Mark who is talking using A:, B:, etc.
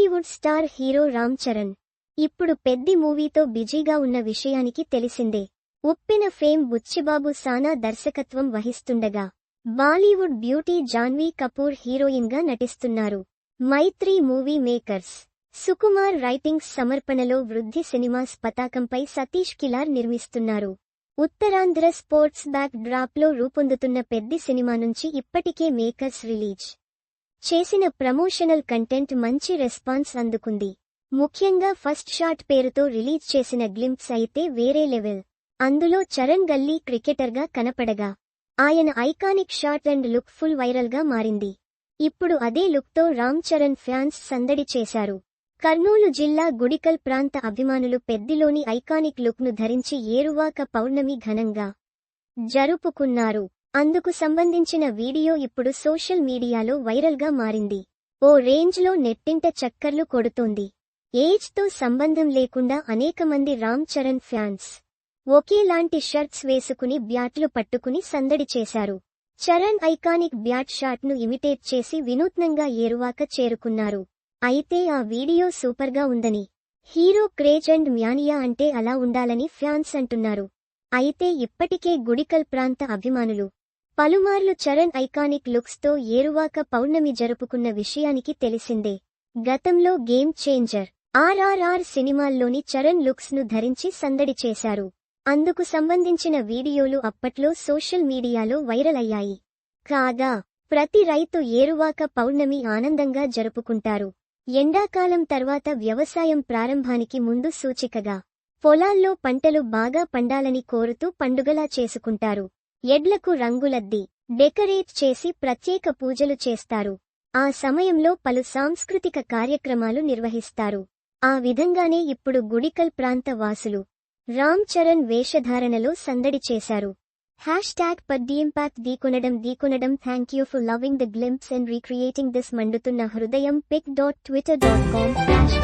A: Bollywood star hero Ram Charan. ఇప్పుడు పెద్ది మూవీతో బిజీగా ఉన్న విషయానికి తెలిసిందే. ఉప్పిన ఫేమ్ బుచ్చిబాబు సానా దర్శకత్వం వహిస్తుండగా బాలీవుడ్ బ్యూటీ జాన్వీ కపూర్ హీరోయిన్గా నటిస్తున్నారు. Mythri movie makers Sukumar writings సమర్పణలో వృద్ధి సినిమాస్ పతాకంపై సతీష్ కిలార్ నిర్మిస్తున్నారు. ఉత్తరాంధ్ర స్పోర్ట్స్ బ్యాక్ డ్రాప్లో రూపొందుతున్న పెద్ది సినిమా నుంచి ఇప్పటికే మేకర్స్ రిలీజ్. చేసిన ప్రమోషనల్ కంటెంట్ మంచి రెస్పాన్స్ అందుకుంది. ముఖ్యంగా ఫస్ట్ షాట్ పేరుతో రిలీజ్ చేసిన గ్లింప్స్ అయితే వేరే లెవెల్. అందులో చరణ్ గల్లీ క్రికెటర్గా కనపడగా. ఆయన iconic shot and look full వైరల్గా మారింది. ఇప్పుడు అదే లుక్తో రామ్ చరణ్ ఫ్యాన్స్ సందడి చేశారు. కర్నూలు జిల్లా గుడికల్ ప్రాంత అభిమానులు పెద్దిలోని ఐకానిక్ లుక్ను ధరించి ఏరువాక పౌర్ణమి ఘనంగా జరుపుకున్నారు. అందుకు సంబంధించిన వీడియో ఇప్పుడు సోషల్ మీడియాలో వైరల్గా మారింది. ఓ రేంజ్లో నెట్టింట చక్కర్లు కొడుతోంది. ఏజ్తో సంబంధం లేకుండా అనేక మంది రామ్ చరణ్ ఫ్యాన్స్ ఒకేలాంటి షర్ట్స్ వేసుకుని బ్యాట్లు పట్టుకుని సందడి చేశారు. చరణ్ ఐకానిక్ బ్యాట్ షాట్ను ఇమిటేట్ చేసి వినూత్నంగా ఏరువాక చేరుకున్నారు. అయితే ఆ వీడియో సూపర్గా ఉందని. హీరో క్రేజ్ అండ్ మ్యానియా అంటే అలా ఉండాలని ఫ్యాన్స్ అంటున్నారు. అయితే ఇప్పటికే గుడికల్ ప్రాంత అభిమానులు పలుమార్లు చరణ్ ఐకానిక్ లుక్స్తో ఏరువాక పౌర్ణమి జరుపుకున్న విషయానికి తెలిసిందే. గతంలో గేమ్ చేంజర్ ఆర్ఆర్ఆర్ సినిమాల్లోని చరణ్ లుక్స్ను ధరించి సందడి చేశారు. అందుకు సంబంధించిన వీడియోలు అప్పట్లో సోషల్ మీడియాలో వైరల్ అయ్యాయి. కాగా ప్రతి రైతు ఏరువాక పౌర్ణమి ఆనందంగా జరుపుకుంటారు. ఎండాకాలం తర్వాత వ్యవసాయం ప్రారంభానికి ముందు సూచికగా పొలాల్లో పంటలు బాగా పండాలని కోరుతూ పండుగలా చేసుకుంటారు. ఎడ్లకు రంగులద్ది డెకరేట్ చేసి ప్రత్యేక పూజలు చేస్తారు. ఆ సమయంలో పలు సాంస్కృతిక కార్యక్రమాలు నిర్వహిస్తారు. ఆ విధంగానే ఇప్పుడు గుడికల్ ప్రాంత వాసులు రామ్ చరణ్ వేషధారణలో సందడి చేశారు. హ్యాష్ ట్యాగ్ పద్ది దీకొనడం దీకొనడం thank you for loving the glimpse and recreating this మండుతున్న హృదయం pic dot Twitter dot com slash